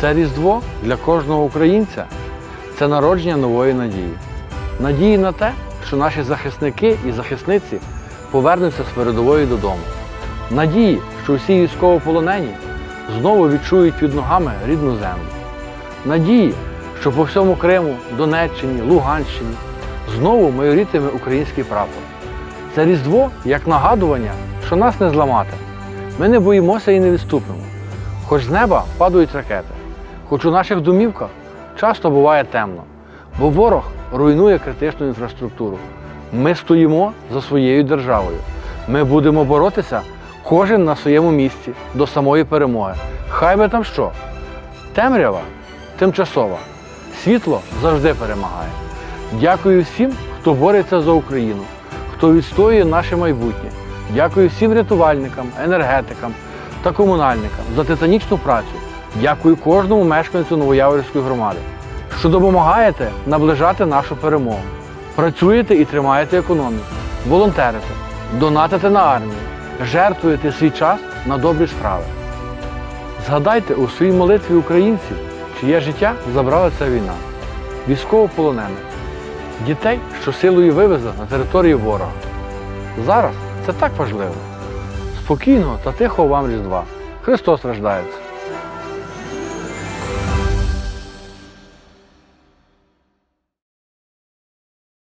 Це Різдво для кожного українця це народження нової надії. Надії на те, що наші захисники і захисниці повернуться з передової додому. Надії, що всі військовополонені знову відчують під ногами рідну землю. Надії, що по всьому Криму, Донеччині, Луганщині знову майорітиме український прапор. Це Різдво як нагадування, що нас не зламати. Ми не боїмося і не відступимо. Хоч з неба падають ракети, хоч у наших домівках часто буває темно, бо ворог руйнує критичну інфраструктуру. Ми стоїмо за своєю державою. Ми будемо боротися кожен на своєму місці до самої перемоги. Хай би там що. Темрява тимчасова. Світло завжди перемагає. Дякую всім, хто бореться за Україну, хто відстоює наше майбутнє. Дякую всім рятувальникам, енергетикам та комунальникам за титанічну працю. Дякую кожному мешканцю Новояворівської громади, що допомагаєте наближати нашу перемогу. Працюєте і тримаєте економіку, волонтерите, донатите на армію, жертвуєте свій час на добрі справи. Згадайте у своїй молитві українців, чиє життя забрала ця війна, військовополонених, дітей, що силою вивезли на територію ворога. Зараз це так важливо. Спокійного та тихого вам Різдва. Христос рождається.